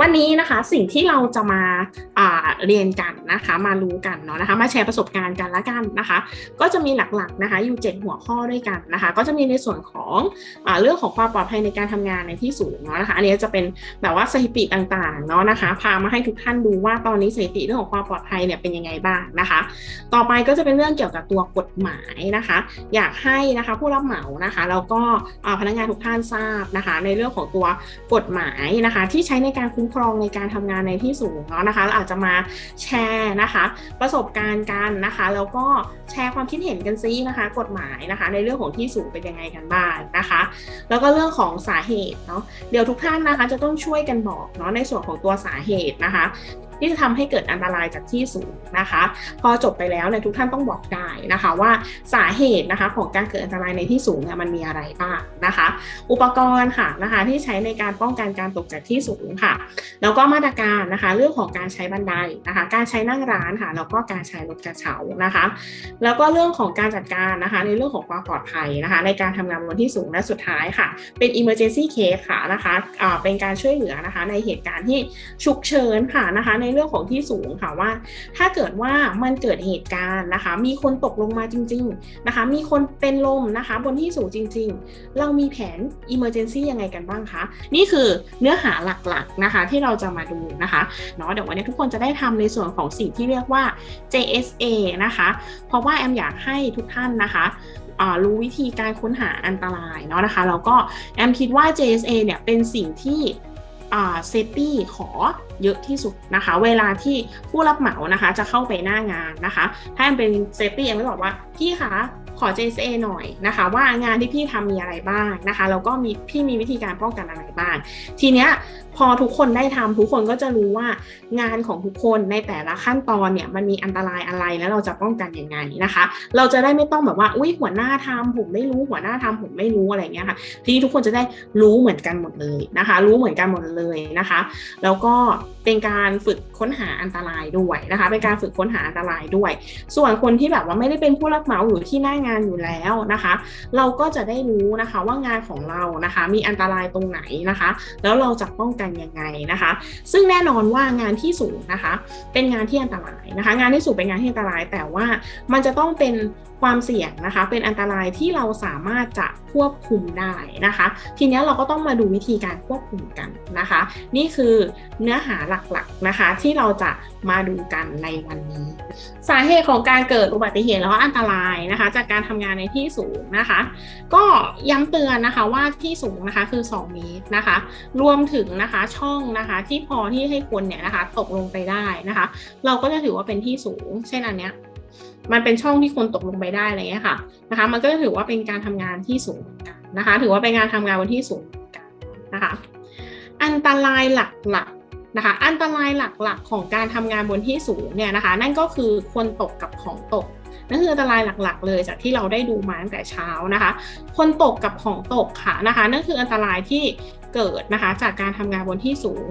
วันนี้นะคะสิ่งที่เราจะมาาเรียนกันนะคะ มารู้กันเนาะนะคะ มาแชร์ประสบการณ์กันละกันนะคะ ก็จะมีหลักๆนะคะอยู่ 7 หัวข้อด้วยกันนะคะ ก็จะมีในส่วนของอเรื่องของความปลอดภัยในการทำงานในที่สูงเนาะนะคะ อันนี้จะเป็นแบบว่าสถิติต่างๆเนาะนะคะ พามาให้ทุกท่านดูว่าตอนนี้สถิติเรื่องของความปลอดภัยเนี่ยเป็นยังไงบ้างนะคะ ต่อไปก็จะเป็นเรื่องเกี่ยวกับตัวกฎหมายนะคะ อยากให้นะคะผู้รับเหมานะคะแล้วก็พนักงานทุกท่านทราบนะคะ ในเรื่องของตัวกฎหมายนะคะ ที่ใช้ในการคุ้มครองในการทำงานในที่สูงเนาะนะคะเราอาจจะมาแชร์นะคะ ประสบการณ์กันนะคะ แล้วก็แชร์ความคิดเห็นกันซินะคะ กฎหมายนะคะ ในเรื่องของที่สูงเป็นยังไงกันบ้างนะคะ แล้วก็เรื่องของสาเหตุเนาะเดี๋ยวทุกท่านนะคะจะต้องช่วยกันบอกเนาะในส่วนของตัวสาเหตุนะคะ ที่จะทำให้เกิดอันตรายจากที่สูงนะคะ พอจบไปแล้วเนี่ยทุกท่านต้องบอกได้นะคะว่าสาเหตุนะคะของการเกิดอันตรายในที่สูงเนี่ยมันมีอะไรบ้างนะคะ อุปกรณ์ค่ะนะคะที่ใช้ในการป้องกันการตกจากที่สูงค่ะ แล้วก็มาตรการนะคะเรื่องของการใช้บันไดนะคะ การใช้นั่งร้านค่ะแล้วก็การใช้รถกระเช้านะคะ แล้วก็เรื่องของการจัดการนะคะในเรื่องของความปลอดภัยนะคะ ในการทำงานบนที่สูงและสุดท้ายค่ะ เป็น emergency case ค่ะนะคะอ่าเป็นการช่วยเหลือนะคะในเหตุการณ์ที่ฉุกเฉินค่ะนะคะในในเรื่องของที่สูงค่ะว่า ถ้าเกิดว่ามันเกิดเหตุการณ์นะคะ มีคนตกลงมาจริง ๆนะคะ มีคนเป็นลมนะคะ บนที่สูงจริง ๆ เรามีแผน emergency ยังไงกันบ้างคะ นี่คือเนื้อหาหลักๆนะคะที่เราจะมาดูนะคะเนาะเดี๋ยววันนี้ทุกคนจะได้ทำในส่วนของสิ่งที่เรียกว่า JSA นะคะ เพราะว่าแอมอยากให้ทุกท่านนะคะรู้วิธีการค้นหาอันตรายเนาะนะคะแล้วก็แอมคิดว่า JSA เนี่ยเป็นสิ่งที่เซฟตี้ขอ เยอะที่สุดนะคะ เวลาที่ผู้รับเหมานะคะ จะเข้าไปหน้างานนะคะ ถ้าแอมเป็นเซฟตี้แอมก็บอกว่าพี่คะขอ JSA หน่อยนะคะ ว่างานที่พี่ทำมีอะไรบ้างนะคะแล้วก็มีพี่มีวิธีการป้องกันอะไรบ้าง ทีเนี้ย พอทุกคนได้ทำทุกคนก็จะรู้ว่างานของทุกคนในแต่ละขั้นตอนเนี่ยมันมีอันตรายอะไรแล้วเราจะป้องกันยังไงนะคะ เราจะได้ไม่ต้องแบบว่าอุ้ยหัวหน้าทำผมไม่รู้หัวหน้าทำผมไม่รู้อะไรเงี้ยค่ะทีนี้ทุกคนจะได้รู้เหมือนกันหมดเลยนะคะ รู้เหมือนกันหมดเลยนะคะ แล้วก็เป็นการฝึกค้นหาอันตรายด้วยนะคะ เป็นการฝึกค้นหาอันตรายด้วย ส่วนคนที่แบบว่าไม่ได้เป็นผู้รับเหมาอยู่ที่หน้างานอยู่แล้วนะคะ เราก็จะได้รู้นะคะว่างานของเรานะคะ มีอันตรายตรงไหนนะคะ แล้วเราจะป้องกันยังไงนะคะ ซึ่งแน่นอนว่างานที่สูงนะคะ เป็นงานที่อันตรายนะคะ งานที่สูงเป็นงานที่อันตราย แต่ว่ามันจะต้องเป็นความเสี่ยงนะคะ เป็นอันตรายที่เราสามารถจะควบคุมได้นะคะ ทีนี้เราก็ต้องมาดูวิธีการควบคุมกันนะคะ นี่คือเนื้อหาหลักๆนะคะ ที่เราจะมาดูกันในวันนี้ สาเหตุของการเกิดอุบัติเหตุแล้วก็อันตรายนะคะ จากการทำงานในที่สูงนะคะ ก็ย้ำเตือนนะคะว่าที่สูงนะคะคือ 2 เมตรนะคะ รวมถึงนะคะช่องนะคะที่พอที่ให้คนเนี่ยนะคะตกลงไปได้นะคะ เราก็จะถือว่าเป็นที่สูง เช่นอันเนี้ยมันเป็นช่องที่คนตกลงไปได้อะไรเงี้ยค่ะนะคะ มันก็จะถือว่าเป็นการทำงานที่สูงเหมือนกันนะคะ ถือว่าเป็นการทำงานบนที่สูงเหมือนกันนะคะ อันตรายหลักๆนะคะ อันตรายหลักๆ ของการทำงานบนที่สูงเนี่ยนะคะ นั่นก็คือคนตกกับของตก นั่นคืออันตรายหลักๆ เลยจากที่เราได้ดูมาตั้งแต่เช้านะคะ คนตกกับของตกค่ะนะคะ นั่นคืออันตรายที่เกิดนะคะจากการทำงานบนที่สูง